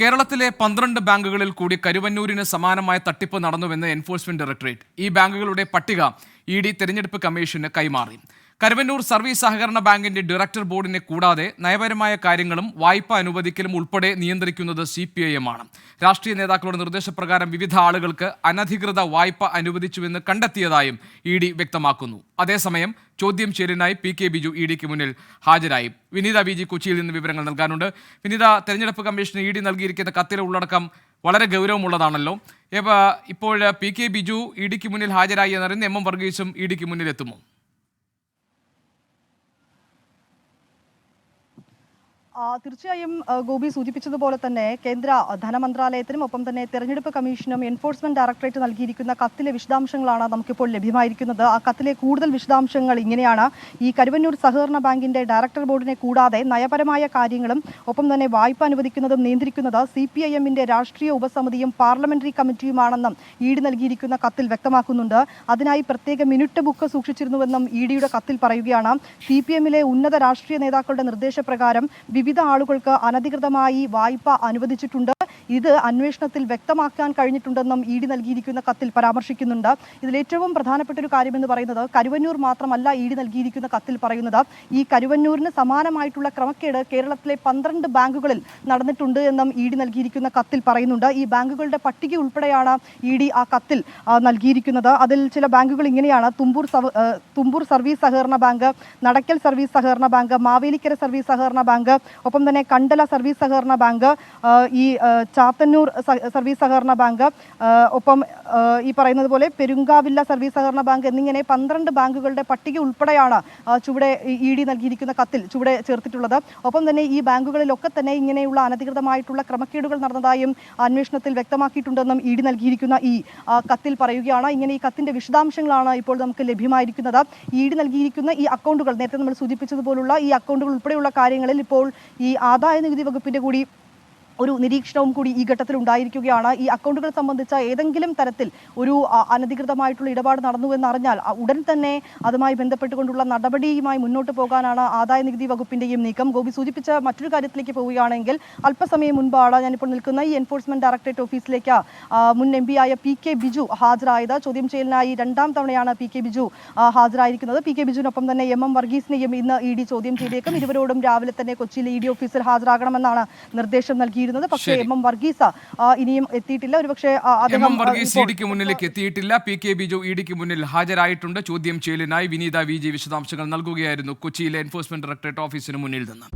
കേരളത്തിലെ പന്ത്രണ്ട് ബാങ്കുകളിൽ കൂടി കരുവന്നൂരിന് സമാനമായ തട്ടിപ്പ് നടന്നുവെന്ന് എൻഫോഴ്സ്മെന്റ് ഡയറക്ടറേറ്റ്. ഈ ബാങ്കുകളുടെ പട്ടിക ഇ ഡി തെരഞ്ഞെടുപ്പ് കമ്മീഷന് കൈമാറി. കരുവന്നൂർ സർവീസ് സഹകരണ ബാങ്കിന്റെ ഡയറക്ടർ ബോർഡിനെ കൂടാതെ നയപരമായ കാര്യങ്ങളും വായ്പ അനുവദിക്കലും ഉൾപ്പെടെ നിയന്ത്രിക്കുന്നത് സി പി ഐ എം ആണ്. രാഷ്ട്രീയ നേതാക്കളുടെ നിർദ്ദേശപ്രകാരം വിവിധ ആളുകൾക്ക് അനധികൃത വായ്പ അനുവദിച്ചുവെന്ന് കണ്ടെത്തിയതായും ഇ ഡി വ്യക്തമാക്കുന്നു. അതേസമയം ചോദ്യം ചെയ്യലിനായി പി കെ ബിജു ഇ ഡിക്ക് മുന്നിൽ ഹാജരായി. വിനീത ബി ജി കൊച്ചിയിൽ നിന്ന് വിവരങ്ങൾ നൽകാനുണ്ട്. വിനീത തെരഞ്ഞെടുപ്പ് കമ്മീഷന് ഇ ഡി നൽകിയിരിക്കുന്ന കത്തിലെ ഉള്ളടക്കം വളരെ ഗൗരവമുള്ളതാണല്ലോ. ഇപ്പോൾ പി കെ ബിജു ഇ ഡിക്ക് മുന്നിൽ ഹാജരായി എന്നറിയുന്ന എം എം വർഗീസും ഇ ഡിക്ക് മുന്നിൽ എത്തുമോ ആ, തീർച്ചയായും ഗോപി സൂചിപ്പിച്ചതുപോലെ തന്നെ കേന്ദ്ര ധനമന്ത്രാലയത്തിനും ഒപ്പം തന്നെ തെരഞ്ഞെടുപ്പ് കമ്മീഷനും എൻഫോഴ്സ്മെന്റ് ഡയറക്ടറേറ്റ് നൽകിയിരിക്കുന്ന കത്തിലെ വിശദാംശങ്ങളാണ് നമുക്കിപ്പോൾ ലഭ്യമായിരിക്കുന്നത്. ആ കത്തിലെ കൂടുതൽ വിശദാംശങ്ങൾ ഇങ്ങനെയാണ്. ഈ കരുവന്നൂർ സഹകരണ ബാങ്കിന്റെ ഡയറക്ടർ ബോർഡിനെ കൂടാതെ നയപരമായ കാര്യങ്ങളും ഒപ്പം തന്നെ വായ്പ അനുവദിക്കുന്നതും നിയന്ത്രിക്കുന്നത് സി പി ഐ എമ്മിന്റെ രാഷ്ട്രീയ ഉപസമിതിയും പാർലമെന്ററി കമ്മിറ്റിയുമാണെന്നും ഇ ഡി നൽകിയിരിക്കുന്ന കത്തിൽ വ്യക്തമാക്കുന്നുണ്ട്. അതിനായി പ്രത്യേക മിനിറ്റ് ബുക്ക് സൂക്ഷിച്ചിരുന്നുവെന്നും ഇ ഡിയുടെ കത്തിൽ പറയുകയാണ്. സി പി എമ്മിലെ ഉന്നത രാഷ്ട്രീയ നേതാക്കളുടെ നിർദ്ദേശപ്രകാരം വിവിധ ആളുകൾക്ക് അനധികൃതമായി വായ്പ അനുവദിച്ചിട്ടുണ്ട്. ഇത് അന്വേഷണത്തിൽ വ്യക്തമാക്കാൻ കഴിഞ്ഞിട്ടുണ്ടെന്നും ഇ ഡി നൽകിയിരിക്കുന്ന കത്തിൽ പരാമർശിക്കുന്നുണ്ട്. ഇതിൽ ഏറ്റവും പ്രധാനപ്പെട്ട ഒരു കാര്യമെന്ന് പറയുന്നത് കരുവന്നൂർ മാത്രമല്ല ഇ ഡി നൽകിയിരിക്കുന്ന കത്തിൽ പറയുന്നത്. ഈ കരുവന്നൂരിന് സമാനമായിട്ടുള്ള ക്രമക്കേട് കേരളത്തിലെ പന്ത്രണ്ട് ബാങ്കുകളിൽ നടന്നിട്ടുണ്ട് എന്നും ഇ ഡി നൽകിയിരിക്കുന്ന കത്തിൽ പറയുന്നുണ്ട്. ഈ ബാങ്കുകളുടെ പട്ടിക ഉൾപ്പെടെയാണ് ഇ ഡി ആ കത്തിൽ നൽകിയിരിക്കുന്നത്. അതിൽ ചില ബാങ്കുകൾ ഇങ്ങനെയാണ്. തുമ്പൂർ തുമ്പൂർ സർവീസ് സഹകരണ ബാങ്ക് നടക്കൽ സർവീസ് സഹകരണ ബാങ്ക് മാവേലിക്കര സർവീസ് സഹകരണ ബാങ്ക് ഒപ്പം തന്നെ കണ്ടല സർവീസ് സഹകരണ ബാങ്ക് ഈ ചാത്തന്നൂർ സർവീസ് സഹകരണ ബാങ്ക് ഒപ്പം ഈ പറയുന്നത് പോലെ പെരുങ്കാവില്ല സർവീസ് സഹകരണ ബാങ്ക് എന്നിങ്ങനെ പന്ത്രണ്ട് ബാങ്കുകളുടെ പട്ടിക ഉൾപ്പെടെയാണ് ചുവടെ ഇ ഡി നൽകിയിരിക്കുന്ന കത്തിൽ ചുവടെ ചേർത്തിട്ടുള്ളത്. ഒപ്പം തന്നെ ഈ ബാങ്കുകളിലൊക്കെ തന്നെ ഇങ്ങനെയുള്ള അനധികൃതമായിട്ടുള്ള ക്രമക്കേടുകൾ നടന്നതായും അന്വേഷണത്തിൽ വ്യക്തമാക്കിയിട്ടുണ്ടെന്നും ഇ ഡി നൽകിയിരിക്കുന്ന ഈ കത്തിൽ പറയുകയാണ്. ഇങ്ങനെ ഈ കത്തിന്റെ വിശദാംശങ്ങളാണ് ഇപ്പോൾ നമുക്ക് ലഭ്യമായിരിക്കുന്നത്. ഇ ഡി നൽകിയിരിക്കുന്ന ഈ അക്കൗണ്ടുകൾ നേരത്തെ നമ്മൾ സൂചിപ്പിച്ചതുപോലുള്ള ഈ അക്കൗണ്ടുകൾ ഉൾപ്പെടെയുള്ള കാര്യങ്ങളിൽ ഇപ്പോൾ ഈ ആദായ നികുതി വകുപ്പിന്റെ കൂടി ഒരു നിരീക്ഷണവും കൂടി ഈ ഘട്ടത്തിൽ ഉണ്ടായിരിക്കുകയാണ്. ഈ അക്കൗണ്ടുകൾ സംബന്ധിച്ച ഏതെങ്കിലും തരത്തിൽ ഒരു അനധികൃതമായിട്ടുള്ള ഇടപാട് നടന്നുവെന്ന് അറിഞ്ഞാൽ ഉടൻ തന്നെ അതുമായി ബന്ധപ്പെട്ടുകൊണ്ടുള്ള നടപടിയുമായി മുന്നോട്ട് പോകാനാണ് ആദായ നികുതി വകുപ്പിന്റെയും നീക്കം. ഗോപി സൂചിപ്പിച്ച മറ്റൊരു കാര്യത്തിലേക്ക് പോവുകയാണെങ്കിൽ അല്പസമയം മുൻപാണ് ഞാനിപ്പോൾ നിൽക്കുന്ന ഈ എൻഫോഴ്സ്മെന്റ് ഡയറക്ടറേറ്റ് ഓഫീസിലേക്ക് മുൻ എം ആയ പി കെ ബിജു ഹാജരായത്. ചോദ്യം ചെയ്യലിനായി രണ്ടാം തവണയാണ് പി കെ ബിജു ഹാജരായിരിക്കുന്നത്. പി കെ ബിജുവിനൊപ്പം തന്നെ എം എം വർഗീസിനെയും ഇന്ന് ഇ ഡി ചോദ്യം ചെയ്തേക്കും. ഇരുവരോടും രാവിലെ തന്നെ കൊച്ചിയിലെ ഇ ഡി ഓഫീസിൽ ഹാജരാകണമെന്നാണ് നിർദ്ദേശം നൽകിയിരുന്നത് പക്ഷേ എം എം വർഗീസ് ഇനിയും എത്തിയിട്ടില്ല. ഒരുപക്ഷെ എം എം വർഗീസ് ഇ ഇപ്പോൾ- ഡിക്ക് മുന്നിലേക്ക് എത്തിയിട്ടില്ല. പി കെ ബിജു ഇ ഡിക്ക് മുന്നിൽ ഹാജരായിട്ടുണ്ട്. ചോദ്യം ചെയ്യലിനായി വിനീത വി ജി വിശദാംശങ്ങൾ നൽകുകയായിരുന്നു കൊച്ചിയിലെ എൻഫോഴ്സ്മെന്റ് ഡയറക്ടറേറ്റ് ഓഫീസിന് മുന്നിൽ നിന്ന്.